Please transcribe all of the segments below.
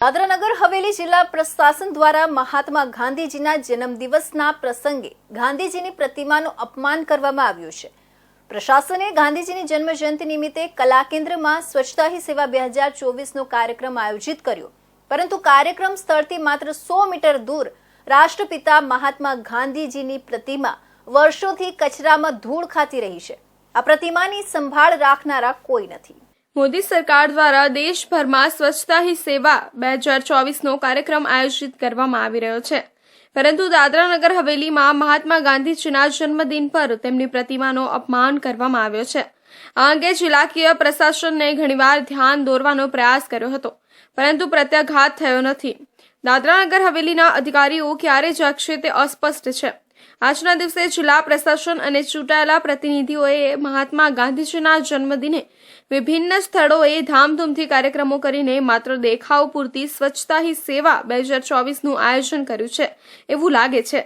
દાદરાનગર હવેલી જિલ્લા પ્રશાસન દ્વારા મહાત્મા ગાંધીજીના જન્મદિવસના પ્રસંગે ગાંધીજીની પ્રતિમાનું અપમાન કરવામાં આવ્યું છે. પ્રશાસને ગાંધીજીની જન્મજયંતિ નિમિત્તે કલા કેન્દ્રમાં સ્વચ્છતા હી સેવા બે હજાર ચોવીસનો કાર્યક્રમ આયોજિત કર્યો. પરંતુ કાર્યક્રમ સ્થળથી માત્ર સો મીટર દૂર રાષ્ટ્રપિતા મહાત્મા ગાંધીજીની પ્રતિમા વર્ષોથી કચરામાં ધૂળ ખાતી રહી છે. આ પ્રતિમાની સંભાળ રાખનારા કોઈ નથી. મોદી સરકાર દ્વારા દેશભરમાં સ્વચ્છતા હી સેવા બે હજાર ચોવીસનો કાર્યક્રમ આયોજિત કરવામાં આવી રહ્યો છે. પરંતુ દાદરાનગર હવેલીમાં મહાત્મા ગાંધીજીના જન્મદિન પર તેમની પ્રતિમાનો અપમાન કરવામાં આવ્યો છે. આ અંગે જિલ્લાકીય પ્રશાસનને ઘણીવાર ધ્યાન દોરવાનો પ્રયાસ કર્યો હતો, પરંતુ પ્રત્યાઘાત થયો નથી. દાદરાનગર હવેલીના અધિકારીઓ ક્યારે જાગશે તે અસ્પષ્ટ છે. આજના દિવસે જિલ્લા પ્રશાસન અને ચૂંટાયેલા પ્રતિનિધિઓએ મહાત્મા ગાંધીજીના જન્મદિને વિભિન્ન સ્થળોએ ધામધૂમથી કાર્યક્રમો કરીને માત્ર દેખાવ પૂરતી સ્વચ્છતા હી સેવા બે હજાર ચોવીસનું આયોજન કર્યું છે એવું લાગે છે.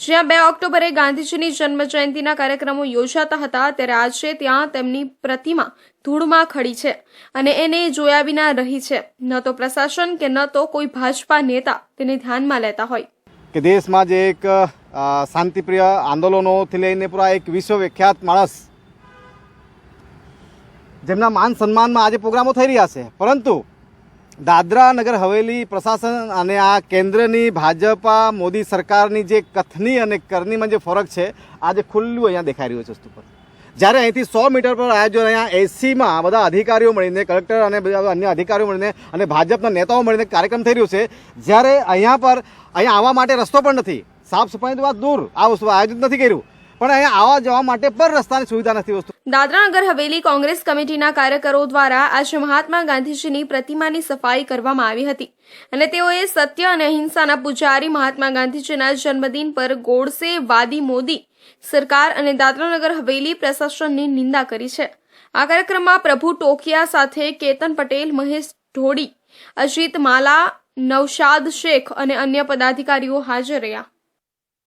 જ્યાં બે ઓક્ટોબરે ગાંધીજીની જન્મ જયંતિના કાર્યક્રમો યોજાતા હતા ત્યારે આજે ત્યાં તેમની પ્રતિમા ધૂળમાં ખડી છે અને એને જોયા વિના રહી છે. ન તો પ્રશાસન કે ન તો કોઈ ભાજપા નેતા તેને ધ્યાનમાં લેતા હોય. કે દેશમાં જે એક શાંતિપ્રિય આંદોલનોથી લઈને પૂરા એક વિશ્વવિખ્યાત માણસ જેમના માન સન્માનમાં આજે પ્રોગ્રામો થઈ રહ્યા છે પરંતુ દાદરા નગર હવેલી પ્રશાસન અને આ કેન્દ્રની ભાજપા મોદી સરકારની જે કથની અને કરનીમાં જે ફરક છે આજે ખુલ્લું અહીંયા દેખાઈ રહ્યું છે વસ્તુ પર જ્યારે અહીંથી સો મીટર પર આયોજન અહીંયા એસીમાં બધા અધિકારીઓ મળીને કલેક્ટર અને બધા અન્ય અધિકારીઓ મળીને અને ભાજપના નેતાઓ મળીને કાર્યક્રમ થઈ રહ્યો છે જ્યારે અહીંયા પર અહીંયા આવવા માટે રસ્તો પણ નથી સાફ સફાઈની વાત દૂર. આ વસ્તુ આયોજન નથી કર્યું. પણ અહીંયા આવવા જવા માટે પણ રસ્તાની સુવિધા નથી વસ્તુ. દાદરાનગર હવેલી કોંગ્રેસ કમિટીના કાર્યકરો દ્વારા આજે મહાત્મા ગાંધીજીની પ્રતિમાની સફાઈ કરવામાં આવી હતી. અને તેઓએ સત્ય અને અહિંસાના પૂજારી મહાત્મા ગાંધીજીના જન્મદિન પર ગોડસે વાદી મોદી સરકાર અને દાદરાનગર હવેલી પ્રશાસનની નિંદા કરી છે. આ કાર્યક્રમમાં પ્રભુ ટોકિયા સાથે કેતન પટેલ, મહેશ ઢોડી અજીત માલા નવશાદ શેખ અને અન્ય પદાધિકારીઓ હાજર રહ્યા.